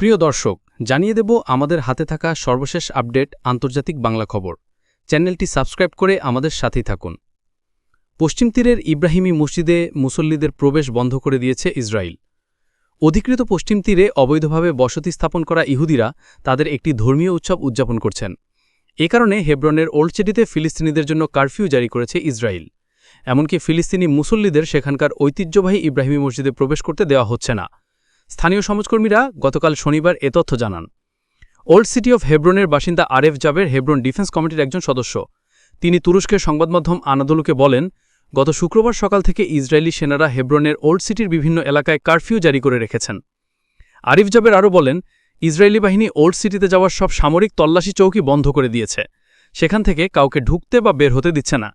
প্রিয় দর্শক, জানিয়ে দেব আমাদের হাতে থাকা সর্বশেষ আপডেট আন্তর্জাতিক বাংলা খবর। চ্যানেলটি সাবস্ক্রাইব করে আমাদের সাথেই থাকুন। পশ্চিম তীরের ইব্রাহিমী মসজিদে মুসল্লিদের প্রবেশ বন্ধ করে দিয়েছে ইসরায়েল অধিকৃত পশ্চিম তীরে অবৈধভাবে বসতি স্থাপন করা ইহুদিরা তাদের একটি ধর্মীয় উৎসব উদযাপন করছেন। এ কারণে হেব্রনের ওল্ডচেডিতে ফিলিস্তিনিদের জন্য কারফিউ জারি করেছে ইসরায়েল এমনকি ফিলিস্তিনি মুসল্লিদের সেখানকার ঐতিহ্যবাহী ইব্রাহিমী মসজিদে প্রবেশ করতে দেওয়া হচ্ছে না। স্থানীয় সমাজকর্মীরা গতকাল শনিবার এ তথ্য জানান। ওল্ড সিটি অফ হেব্রনের বাসিন্দা আরেফ জাবের হেব্রন ডিফেন্স কমিটির একজন সদস্য। তিনি তুরস্কের সংবাদমাধ্যম আনাদলুকে বলেন, গত শুক্রবার সকাল থেকে ইসরায়েলি সেনারা হেব্রনের ওল্ড সিটির বিভিন্ন এলাকায় কারফিউ জারি করে রেখেছেন। আরিফ জাবের আরও বলেন, ইসরায়েলি বাহিনী ওল্ড সিটিতে যাওয়ার সব সামরিক তল্লাশি চৌকি বন্ধ করে দিয়েছে। সেখান থেকে কাউকে ঢুকতে বা বের হতে দিচ্ছে না।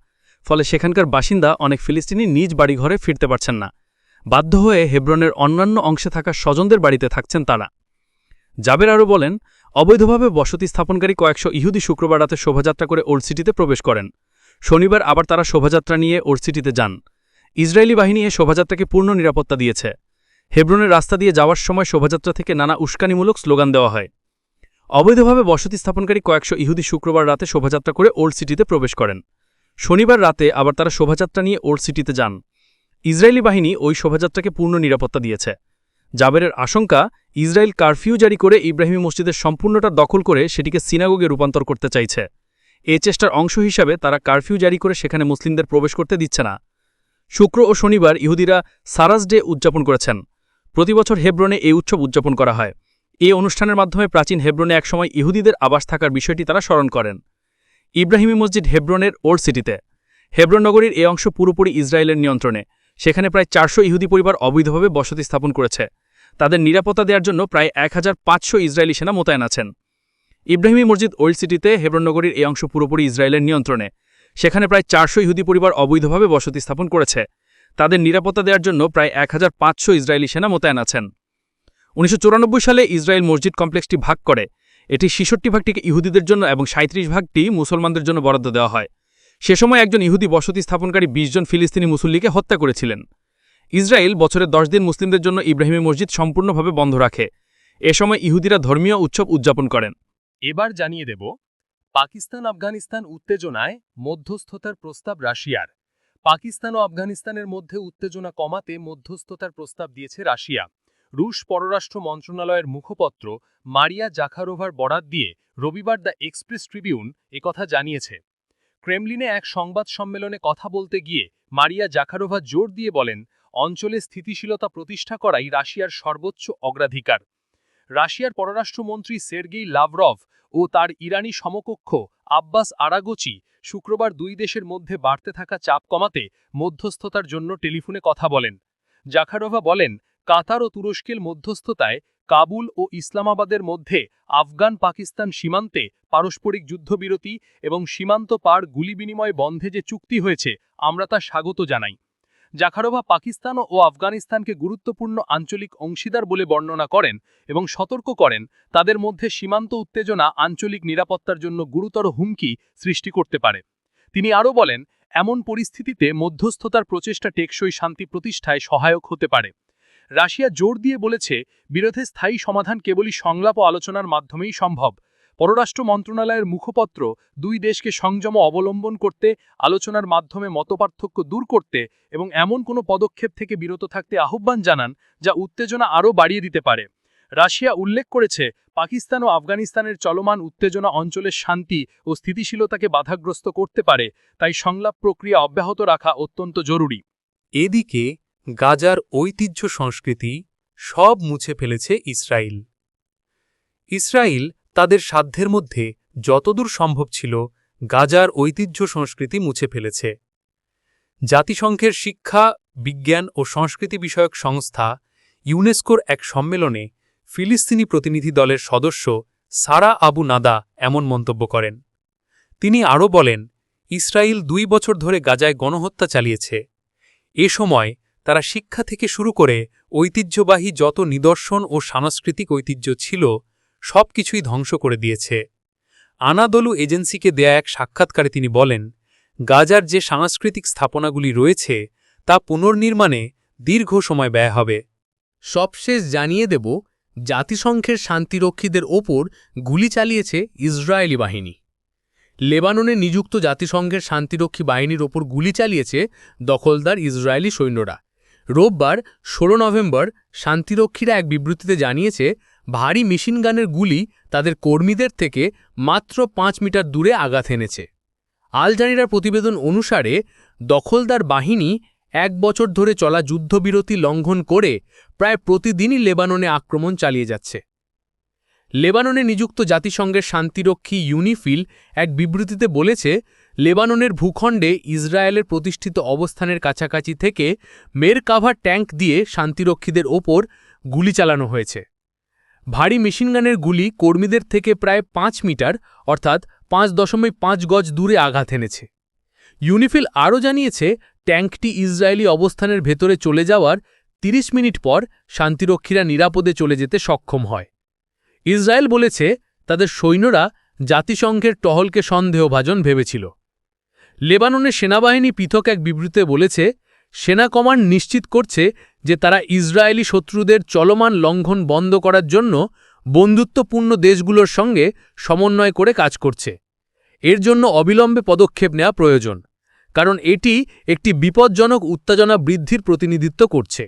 ফলে সেখানকার বাসিন্দা অনেক ফিলিস্তিনি নিজ বাড়িঘরে ফিরতে পারছেন না। বাধ্য হয়ে হেব্রনের অন্যান্য অংশে থাকা স্বজনদের বাড়িতে থাকছেন তারা। জাবের আরও বলেন, অবৈধভাবে বসতি স্থাপনকারী কয়েকশো ইহুদি শুক্রবার রাতে শোভাযাত্রা করে ওল্ড সিটিতে প্রবেশ করেন। শনিবার আবার তারা শোভাযাত্রা নিয়ে ওল্ড সিটিতে যান। ইসরায়েলি বাহিনী এ শোভাযাত্রাকে পূর্ণ নিরাপত্তা দিয়েছে। হেব্রনের রাস্তা দিয়ে যাওয়ার সময় শোভাযাত্রা থেকে নানা উস্কানিমূলক স্লোগান দেওয়া হয়। অবৈধভাবে বসতি স্থাপনকারী কয়েকশো ইহুদি শুক্রবার রাতে শোভাযাত্রা করে ওল্ড সিটিতে প্রবেশ করেন। শনিবার রাতে আবার তারা শোভাযাত্রা নিয়ে ওল্ড সিটিতে যান। ইসরায়েলি বাহিনী ওই শোভাযাত্রাকে পূর্ণ নিরাপত্তা দিয়েছে। জাবেরের আশঙ্কা, ইসরায়েল কারফিউ জারি করে ইব্রাহিমী মসজিদের সম্পূর্ণটা দখল করে সেটিকে সিনাগোগে রূপান্তর করতে চাইছে। এ চেষ্টার অংশ হিসাবে তারা কারফিউ জারি করে সেখানে মুসলিমদের প্রবেশ করতে দিচ্ছে না। শুক্র ও শনিবার ইহুদিরা সারাস ডে উদযাপন করেছেন। প্রতিবছর হেব্রনে এই উৎসব উদযাপন করা হয়। এই অনুষ্ঠানের মাধ্যমে প্রাচীন হেব্রনে একসময় ইহুদিদের আবাস থাকার বিষয়টি তারা স্মরণ করেন। ইব্রাহিমী মসজিদ হেব্রনের ওল্ড সিটিতে। হেব্রন নগরীর এ অংশ পুরোপুরি ইসরায়েলের নিয়ন্ত্রণে। সেখানে প্রায় চারশো ইহুদি পরিবার অবৈধভাবে বসতি স্থাপন করেছে। তাদের নিরাপত্তা দেওয়ার জন্য প্রায় এক হাজার পাঁচশো ইসরায়েলি সেনা মোতায়েন আছেন। ইব্রাহিমী মসজিদ ওল্ড সিটিতে হেব্রন নগরীর এই অংশ পুরোপুরি ইসরায়েলের নিয়ন্ত্রণে। সেখানে প্রায় চারশো ইহুদি পরিবার অবৈধভাবে বসতি স্থাপন করেছে। তাদের নিরাপত্তা দেওয়ার জন্য প্রায় এক হাজার পাঁচশো ইসরায়েলি সেনা মোতায়েন আছেন। উনিশশো চুরানব্বই সালে ইসরায়েল মসজিদ কমপ্লেক্সটি ভাগ করে। এটি ছিষট্টি ভাগটিকে ইহুদিদের জন্য এবং সাঁত্রিশ ভাগটি মুসলমানদের জন্য বরাদ্দ দেওয়া হয়। সে সময় একজন ইহুদি বসতি স্থাপনকারী ২০ জন ফিলিস্তিনি মুসল্লিকে হত্যা করেছিলেন। ইসরায়েল বছরে দশ দিন মুসলিমদের জন্য ইব্রাহিমী মসজিদ সম্পূর্ণভাবে বন্ধ রাখে। এ সময় ইহুদিরা ধর্মীয় উৎসব উদযাপন করেন। এবার জানিয়ে দেব, পাকিস্তান আফগানিস্তান উত্তেজনায় মধ্যস্থতার প্রস্তাব রাশিয়ার। পাকিস্তান ও আফগানিস্তানের মধ্যে উত্তেজনা কমাতে মধ্যস্থতার প্রস্তাব দিয়েছে রাশিয়া। রুশ পররাষ্ট্র মন্ত্রণালয়ের মুখপত্র মারিয়া জাখারোভার বরাত দিয়ে রবিবার দ্য এক্সপ্রেস ট্রিবিউন একথা জানিয়েছে। ক্রেমলিনে এক সংবাদ সম্মেলনে কথা বলতে গিয়ে মারিয়া জাখারোভা জোর দিয়ে বলেন, অঞ্চলে স্থিতিশীলতা প্রতিষ্ঠা করাই রাশিয়ার সর্বোচ্চ অগ্রাধিকার। রাশিয়ার পররাষ্ট্রমন্ত্রী সের্গেই লাভরভ ও তার ইরানি সমকক্ষ আব্বাস আরাগোচি শুক্রবার দুই দেশের মধ্যে বাড়তে থাকা চাপ কমাতে মধ্যস্থতার জন্য টেলিফোনে কথা বলেন। জাখারোভা বলেন, কাতার ও তুরস্কের মধ্যস্থতায় কাবুল ও ইসলামাবাদের মধ্যে আফগান পাকিস্তান সীমান্তে পারস্পরিক যুদ্ধবিরতি এবং সীমান্ত পার গুলি বিনিময় বন্ধে যে চুক্তি হয়েছে, আমরা তা স্বাগত জানাই। জাখারোভা পাকিস্তান ও আফগানিস্তানকে গুরুত্বপূর্ণ আঞ্চলিক অংশীদার বলে বর্ণনা করেন এবং সতর্ক করেন, তাদের মধ্যে সীমান্ত উত্তেজনা আঞ্চলিক নিরাপত্তার জন্য গুরুতর হুমকি সৃষ্টি করতে পারে। তিনি আরও বলেন, এমন পরিস্থিতিতে মধ্যস্থতার প্রচেষ্টা টেকসই শান্তি প্রতিষ্ঠায় সহায়ক হতে পারে। রাশিয়া জোর দিয়ে বলেছে, বিরোধে স্থায়ী সমাধান কেবলই সংলাপ ও আলোচনার মাধ্যমেই সম্ভব। পররাষ্ট্র মন্ত্রণালয়ের মুখপত্র, দুই দেশকে সংযম অবলম্বন করতে, আলোচনার মাধ্যমে মতপার্থক্য দূর করতে এবং এমন কোনো পদক্ষেপ থেকে বিরত থাকতে আহ্বান জানান, যা উত্তেজনা আরও বাড়িয়ে দিতে পারে। রাশিয়া উল্লেখ করেছে, পাকিস্তান ও আফগানিস্তানের চলমান উত্তেজনা অঞ্চলের শান্তি ও স্থিতিশীলতাকে বাধাগ্রস্ত করতে পারে, তাই সংলাপ প্রক্রিয়া অব্যাহত রাখা অত্যন্ত জরুরি। এদিকে গাজার ঐতিহ্য সংস্কৃতি সব মুছে ফেলেছে ইসরায়েল ইসরায়েল তাদের সাধ্যের মধ্যে যতদূর সম্ভব ছিল গাজার ঐতিহ্য সংস্কৃতি মুছে ফেলেছে। জাতিসংঘের শিক্ষা, বিজ্ঞান ও সংস্কৃতি বিষয়ক সংস্থা ইউনেস্কোর এক সম্মেলনে ফিলিস্তিনি প্রতিনিধি দলের সদস্য সারা আবু নাদা এমন মন্তব্য করেন। তিনি আরও বলেন ইসরায়েল দুই বছর ধরে গাজায় গণহত্যা চালিয়েছে। এ সময় তারা শিক্ষা থেকে শুরু করে ঐতিহ্যবাহী যত নিদর্শন ও সাংস্কৃতিক ঐতিহ্য ছিল সব কিছুই ধ্বংস করে দিয়েছে। আনাদলু এজেন্সিকে দেয়া এক সাক্ষাৎকারে তিনি বলেন, গাজার যে সাংস্কৃতিক স্থাপনাগুলি রয়েছে, তা পুনর্নির্মাণে দীর্ঘ সময় ব্যয় হবে। সবশেষ জানিয়ে দেব, জাতিসংঘের শান্তিরক্ষীদের ওপর গুলি চালিয়েছে ইসরায়েলি বাহিনী। লেবাননে নিযুক্ত জাতিসংঘের শান্তিরক্ষী বাহিনীর ওপর গুলি চালিয়েছে দখলদার ইসরায়েলি সৈন্যরা। রোববার ষোলো নভেম্বর শান্তিরক্ষীরা এক বিবৃতিতে জানিয়েছে, ভারী মেশিনগানের গুলি তাদের কর্মীদের থেকে মাত্র পাঁচ মিটার দূরে আঘাত এনেছে। আল জানিরার প্রতিবেদন অনুসারে, দখলদার বাহিনী এক বছর ধরে চলা যুদ্ধবিরতি লঙ্ঘন করে প্রায় প্রতিদিনই লেবাননে আক্রমণ চালিয়ে যাচ্ছে। লেবাননে নিযুক্ত জাতিসংঘের শান্তিরক্ষী ইউনিফিল এক বিবৃতিতে বলেছে লেবাননের ভূখণ্ডে ইসরায়েলের প্রতিষ্ঠিত অবস্থানের কাছাকাছি থেকে মেরকাভা ট্যাঙ্ক দিয়ে শান্তিরক্ষীদের ওপর গুলি চালানো হয়েছে। ভারী মেশিনগানের গুলি কর্মীদের থেকে প্রায় পাঁচ মিটার, অর্থাৎ পাঁচ দশমিক পাঁচ গজ দূরে আঘাত এনেছে। ইউনিফিল আরও জানিয়েছে, ট্যাঙ্কটি ইসরায়েলি অবস্থানের ভেতরে চলে যাওয়ার ৩০ মিনিট পর শান্তিরক্ষীরা নিরাপদে চলে যেতে সক্ষম হয়। ইসরায়েল বলেছে, তাদের সৈন্যরা জাতিসংঘের টহলকে সন্দেহভাজন ভেবেছিল। লেবাননের সেনাবাহিনী পৃথক এক বিবৃতিতে বলেছে, সেনা কমান্ড নিশ্চিত করছে যে তারা ইসরায়েলি শত্রুদের চলমান লঙ্ঘন বন্ধ করার জন্য বন্ধুত্বপূর্ণ দেশগুলোর সঙ্গে সমন্বয় করে কাজ করছে। এর জন্য অবিলম্বে পদক্ষেপ নেওয়া প্রয়োজন, কারণ এটি একটি বিপজ্জনক উত্তেজনা বৃদ্ধির প্রতিনিধিত্ব করছে।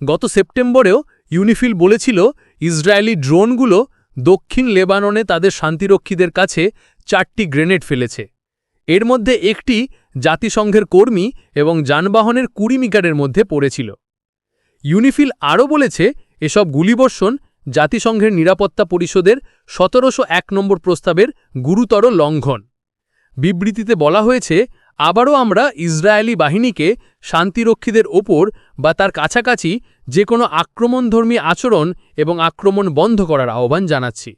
গত সেপ্টেম্বরেও ইউনিফিল বলেছিল, ইসরায়েলি ড্রোনগুলো দক্ষিণ লেবাননে তাদের শান্তিরক্ষীদের কাছে চারটি গ্রেনেড ফেলেছে। এর মধ্যে একটি জাতিসংঘের কর্মী এবং যানবাহনের কুড়ি মিটারের মধ্যে পড়েছিল। ইউনিফিল আরও বলেছে, এসব গুলিবর্ষণ জাতিসংঘের নিরাপত্তা পরিষদের সতেরোশো এক নম্বর প্রস্তাবের গুরুতর লঙ্ঘন। বিবৃতিতে বলা হয়েছে, আবারও আমরা ইসরায়েলি বাহিনীকে শান্তিরক্ষীদের ওপর বা তার কাছাকাছি যে কোনো আক্রমণধর্মী আচরণ এবং আক্রমণ বন্ধ করার আহ্বান জানাচ্ছি।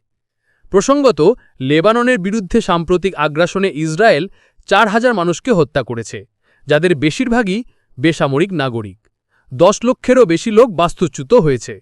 প্রসঙ্গত, লেবাননের বিরুদ্ধে সাম্প্রতিক আগ্রাসনে ইসরায়েল চার হাজার মানুষকে হত্যা করেছে, যাদের বেশিরভাগই বেসামরিক নাগরিক। দশ লক্ষেরও বেশি লোক বাস্তুচ্যুত হয়েছে।